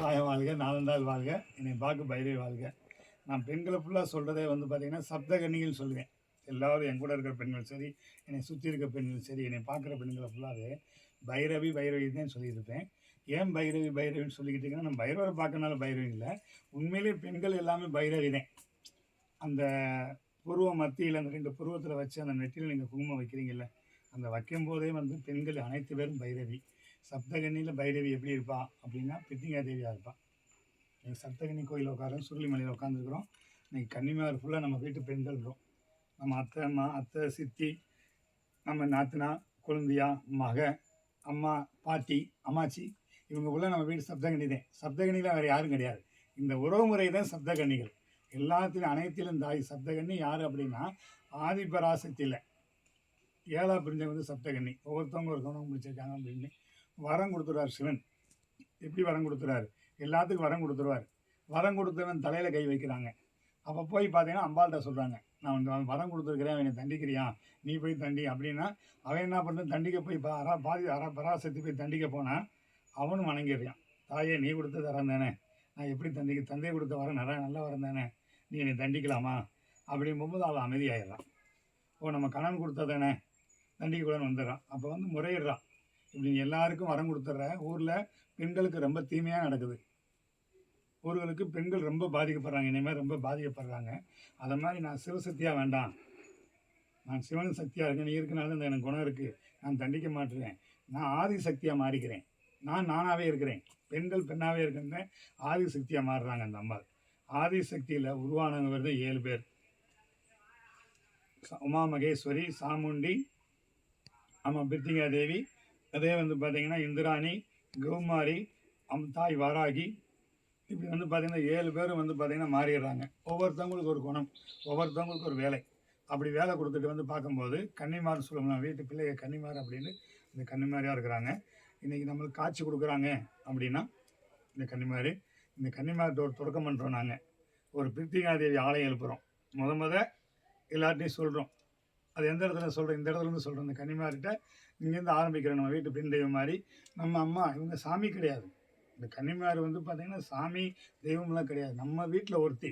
காயம் வாழ்க நாலந்தாள் வாழ்க. என்னை பார்க்க பைரவி வாழ்க. நான் பெண்களை ஃபுல்லாக சொல்கிறதே வந்து பார்த்தீங்கன்னா சப்தகன்னிகள் சொல்லுவேன். எல்லாரும் என் கூட இருக்கிற பெண்கள் சரி என்னை சுற்றி இருக்க பெண்கள் சரி என்னை பார்க்குற பெண்களை ஃபுல்லாகவே பைரவி பைரவி தான் சொல்லியிருப்பேன். ஏன் பைரவி பைரவின்னு சொல்லிக்கிட்டீங்கன்னா நான் பைரவரை பார்க்கறனால பைரவி இல்லை. உண்மையிலேயே பெண்கள் எல்லாமே பைரவி தான். அந்த புருவ மத்தியில் அந்த ரெண்டு புருவத்தில் வச்சு அந்த நெற்றியில் நீங்கள் குங்குமம் வைக்கிறீங்கல்ல அந்த வைக்கும் போதே வந்து பெண்கள் அனைத்து பேரும் பைரவி. சப்தகன்னியில் பைரவி எப்படி இருப்பா அப்படின்னா பித்திங்கா தேவியாக இருப்பாள் இன்னைக்கு சப்தகன்னி கோயில் உட்காரோம் சுருளிமலையில் உட்காந்துருக்குறோம் இன்றைக்கி கன்னிமார் ஃபுல்லாக நம்ம வீட்டு பெண்கள் இருக்கோம் நம்ம அத்தை அம்மா அத்தை சித்தி நம்ம நாத்தனா குழந்தையா மக அம்மா பாட்டி அம்மாச்சி இவங்க நம்ம வீடு சப்தகன்னி தான். சப்தகன்னியில் வேறு யாரும் கிடையாது. இந்த உறவு முறை தான் சப்தகன்னிகள் எல்லாத்திலும் அனைத்திலும் தாய் சப்தகன்னி யார் அப்படின்னா ஆதிபராசக்தியில். ஏழா பிரிஞ்சவங்க வந்து சப்தகன்னி ஒவ்வொருத்தவங்க ஒரு கவனம் பிடிச்சிருக்காங்க அப்படின்னு வரம் கொடுத்துருவார் சிவன். எப்படி வரம் கொடுத்துறாரு? எல்லாத்துக்கும் வரம் கொடுத்துருவார். வரம் கொடுத்தவன் தலையில் கை வைக்கிறாங்க. அப்போ போய் பார்த்தீங்கன்னா அம்பாள்கிட்ட சொல்கிறாங்க நான் வந்து வரம் கொடுத்துருக்கிறேன் அவனை தண்டிக்கிறியா? நீ போய் தண்டி அப்படின்னா அவன் என்ன பண்ணுறது தண்டிக்க போய் அரா பாதி அரா பராசக்தி போய் தண்டிக்க போனால் அவனும் வணங்கிடுறான். தாயே நீ கொடுத்த வரம் தானே? நான் எப்படி தண்டிக்க தந்தை கொடுத்த வரம் நல்லா நல்ல வரம் தானே? நீ என்னை தண்டிக்கலாமா? அப்படிங்கும்போது அவள் அமைதியாயிடுறான் ஓ நம்ம கணவன் கொடுத்ததானே தண்டிக்கக்கூடாதுன்னு வந்துடுறான் அப்போ வந்து முறையிடுறான் இப்படி எல்லாருக்கும் வரம் கொடுத்துட்ற ஊரில் பெண்களுக்கு ரொம்ப தீமையாக நடக்குது. ஊர்களுக்கு பெண்கள் ரொம்ப பாதிக்கப்படுறாங்க. இனிமேல் ரொம்ப பாதிக்கப்படுறாங்க. அதை மாதிரி நான் சிவசக்தியாக வேண்டாம். நான் சிவன் சக்தியாக இருக்கேன். நீ இருக்கனால இந்த எனக்கு குணம் இருக்குது நான் தண்டிக்க மாட்டேறேன். நான் ஆதி சக்தியாக மாறிக்கிறேன். நான் நானாகவே இருக்கிறேன். பெண்கள் பெண்ணாகவே இருக்கிறேன் ஆதி சக்தியாக மாறுறாங்க அந்த அம்மாள். ஆதி சக்தியில் உருவானவங்க வருது ஏழு பேர். உமா மகேஸ்வரி சாமுண்டி ஆமாம் பிரித்திகா தேவி அதே வந்து பார்த்தீங்கன்னா இந்திராணி கௌமாரி அம் தாய் வாராகி இப்படி வந்து பார்த்தீங்கன்னா ஏழு பேரும் வந்து பார்த்திங்கன்னா மாறிடுறாங்க. ஒவ்வொருத்தவங்களுக்கு ஒரு குணம் ஒவ்வொருத்தவங்களுக்கு ஒரு வேலை. அப்படி வேலை கொடுத்துட்டு வந்து பார்க்கும்போது கன்னிமார் சொல்லலாம் வீட்டு பிள்ளைய கன்னிமார் அப்படின்னு இந்த கன்னிமாரியாக இருக்கிறாங்க. இன்றைக்கி நம்மளுக்கு காட்சி கொடுக்குறாங்க அப்படின்னா இந்த கன்னிமாரி இந்த கன்னிமார்கிட்ட ஒரு தொடக்கம் பண்ணுறோம் நாங்கள் ஒரு பிரித்திகாதேவி ஆலயம் எழுப்புகிறோம் முத முத எல்லார்ட்டையும் சொல்கிறோம் அது எந்த இடத்துல சொல்கிறோம் இந்த இடத்துல சொல்கிறேன் சொல்கிறோம் இந்த கன்னிமார்கிட்ட இங்கேருந்து ஆரம்பிக்கிறோம் நம்ம வீட்டு பெண் தெய்வம் மாதிரி. நம்ம அம்மா இவங்க சாமி கிடையாது. இந்த கன்னிமார் வந்து பார்த்திங்கன்னா சாமி தெய்வம்லாம் கிடையாது. நம்ம வீட்டில் ஒருத்தி.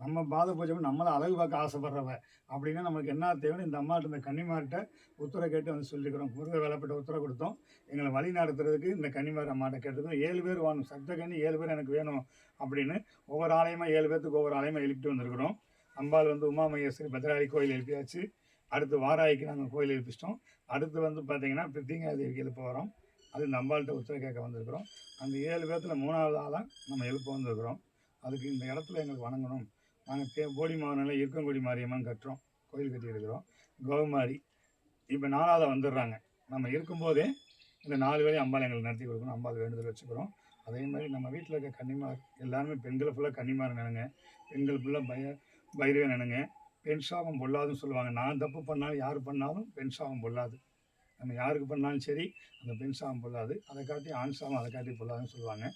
நம்ம பாத பூஜை நம்மளை அழகு பார்க்க ஆசைப்படுறவ அப்படின்னா நமக்கு என்ன தேவைன்னு இந்த அம்மாட்ட இந்த கன்னிமார்கிட்ட உத்தரவு கேட்டு வந்து சொல்லிக்கிறோம். முருக வேலைப்பட்ட உத்தரவு கொடுத்தோம். எங்களை வழி நடத்துறதுக்கு இந்த கன்னிமார் அம்மாட்ட கேட்டதும் ஏழு பேர் வாங்கணும் சப்த கண்ணி ஏழு பேர் எனக்கு வேணும் அப்படின்னு ஒவ்வொரு ஆலயமாக ஏழு பேர்த்துக்கு ஒவ்வொரு ஆலயமாக எழுப்பிட்டு வந்திருக்கிறோம். அம்பாள் வந்து உமா மகேஸ்வரி பத்ராளி கோயில் எழுப்பியாச்சு. அடுத்து வாராய்க்கு நாங்கள் கோயில் எழுப்பிச்சிட்டோம் அடுத்து வந்து பார்த்தீங்கன்னா பிரித்திங்கா எழுப்ப வரோம். அது இந்த அம்பாள்கிட்ட உத்தரவு கேட்க வந்திருக்கிறோம். அந்த ஏழு பேர்த்தில் மூணாவது ஆளாக நம்ம எழுப்ப வந்திருக்கிறோம். அதுக்கு இந்த இடத்துல எங்களுக்கு வணங்கணும். நாங்கள் தே போடி மாவனில் இருக்கங்குடி மாரியம்மன் கட்டுறோம். கோயில் கட்டியிருக்கிறோம். கௌமாரி. இப்போ நாலாவது வந்துடுறாங்க. நம்ம இருக்கும்போதே இந்த நாலு வேலையும் அம்பாள் எங்களுக்கு நடத்தி கொடுக்கணும். அம்பாள் வேண்டுதல் வச்சுக்கிறோம். அதே மாதிரி நம்ம வீட்டில் இருக்க கன்னிமார் எல்லாருமே பெண்களை ஃபுல்லாக கன்னிமார் நினைங்க. பெண்கள் ஃபுல்லாக பய பைரவே நினைங்க. பெண் சாபம் பொல்லாதுன்னு சொல்லுவாங்க. நான் தப்பு பண்ணாலும் யார் பண்ணாலும் பெண் சாபம் பொல்லாது. நம்ம யாருக்கு பண்ணாலும் சரி அந்த பெண் சாபம் பொல்லாது. அதை காட்டி ஆண் சாபம் அதை காட்டி பொல்லாதுன்னு சொல்லுவாங்க.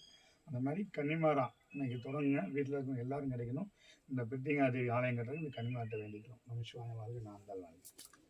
அந்த மாதிரி கன்னிமாரா இன்னைக்கு தொடங்குங்க. வீட்டில் இருக்கவங்க எல்லாரும் கிடைக்கணும். இந்த பிரிட்டிங்காதேவி ஆலயம் கட்டுறது இந்த கன்னிமார்ட்ட வேண்டிக்கிறோம். நம்ம சிவாய வாழ்க்கை நான் தான் வாழ்க்கை